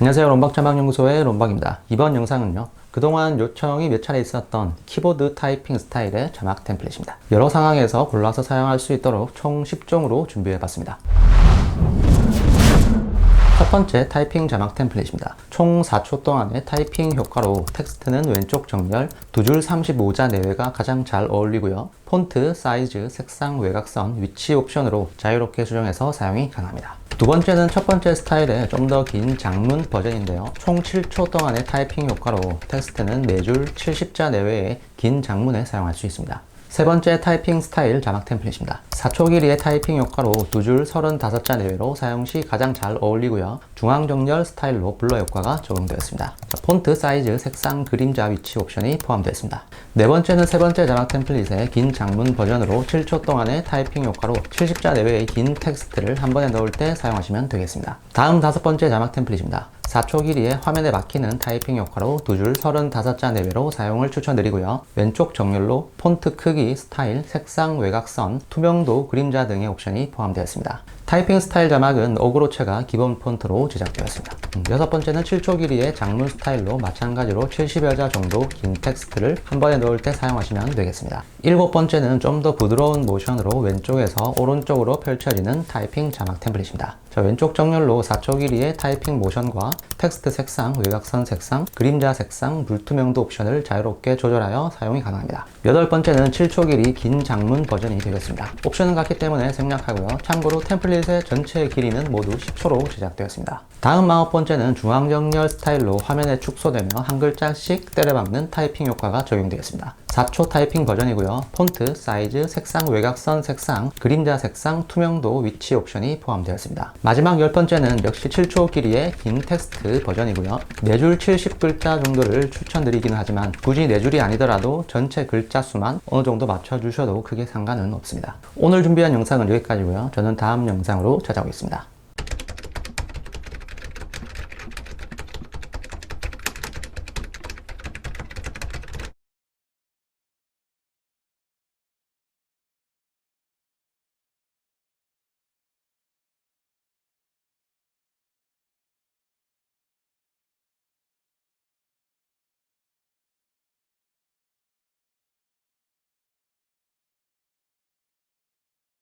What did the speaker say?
안녕하세요. 롬박자막연구소의 롬박입니다. 이번 영상은요. 그동안 요청이 몇 차례 있었던 키보드 타이핑 스타일의 자막 템플릿입니다. 여러 상황에서 골라서 사용할 수 있도록 총 10종으로 준비해 봤습니다. 첫 번째 타이핑 자막 템플릿입니다. 총 4초 동안의 타이핑 효과로 텍스트는 왼쪽 정렬, 두 줄 35자 내외가 가장 잘 어울리고요. 폰트, 사이즈, 색상, 외곽선, 위치 옵션으로 자유롭게 조정해서 사용이 가능합니다. 두 번째는 첫 번째 스타일의 좀 더 긴 장문 버전인데요. 총 7초 동안의 타이핑 효과로 텍스트는 매줄 70자 내외의 긴 장문에 사용할 수 있습니다. 세 번째 타이핑 스타일 자막 템플릿입니다. 4초 길이의 타이핑 효과로 두 줄 35자 내외로 사용 시 가장 잘 어울리고요. 중앙 정렬 스타일로 블러 효과가 적용되었습니다. 자, 폰트, 사이즈, 색상, 그림자 위치 옵션이 포함되어 있습니다. 네 번째는 세 번째 자막 템플릿의 긴 장문 버전으로 7초 동안의 타이핑 효과로 70자 내외의 긴 텍스트를 한 번에 넣을 때 사용하시면 되겠습니다. 다음 다섯 번째 자막 템플릿입니다. 4초 길이의 화면에 막히는 타이핑 효과로 두 줄 35자 내외로 사용을 추천드리고요. 왼쪽 정렬로 폰트 크기, 스타일, 색상, 외곽선, 투명도, 그림자 등의 옵션이 포함되어 있습니다. 타이핑 스타일 자막은 어그로체가 기본 폰트로 제작되었습니다. 음, 여섯 번째는 7초 길이의 장문 스타일로 마찬가지로 70여 자 정도 긴 텍스트를 한 번에 넣을 때 사용하시면 되겠습니다. 일곱 번째는 좀 더 부드러운 모션으로 왼쪽에서 오른쪽으로 펼쳐지는 타이핑 자막 템플릿입니다. 자, 왼쪽 정렬로 4초 길이의 타이핑 모션과 텍스트 색상, 외곽선 색상, 그림자 색상, 불투명도 옵션을 자유롭게 조절하여 사용이 가능합니다. 여덟 번째는 7초 길이 긴 장문 버전이 되겠습니다. 옵션은 같기 때문에 생략하고요. 참고로 템플릿의 전체 길이는 모두 10초로 제작되었습니다. 다음 아홉 번째는 중앙 정렬 스타일로 화면에 축소되며 한 글자씩 때려박는 타이핑 효과가 적용되었습니다. 4초 타이핑 버전이고요. 폰트, 사이즈, 색상, 외곽선 색상, 그림자 색상, 투명도, 위치 옵션이 포함되었습니다. 마지막 열 번째는 역시 7초 길이의 긴 텍스트 버전이고요. 4줄 70글자 정도를 추천드리기는 하지만 굳이 4줄이 아니더라도 전체 글자 수만 어느 정도 맞춰주셔도 크게 상관은 없습니다. 오늘 준비한 영상은 여기까지고요. 저는 다음 영상으로 찾아오겠습니다.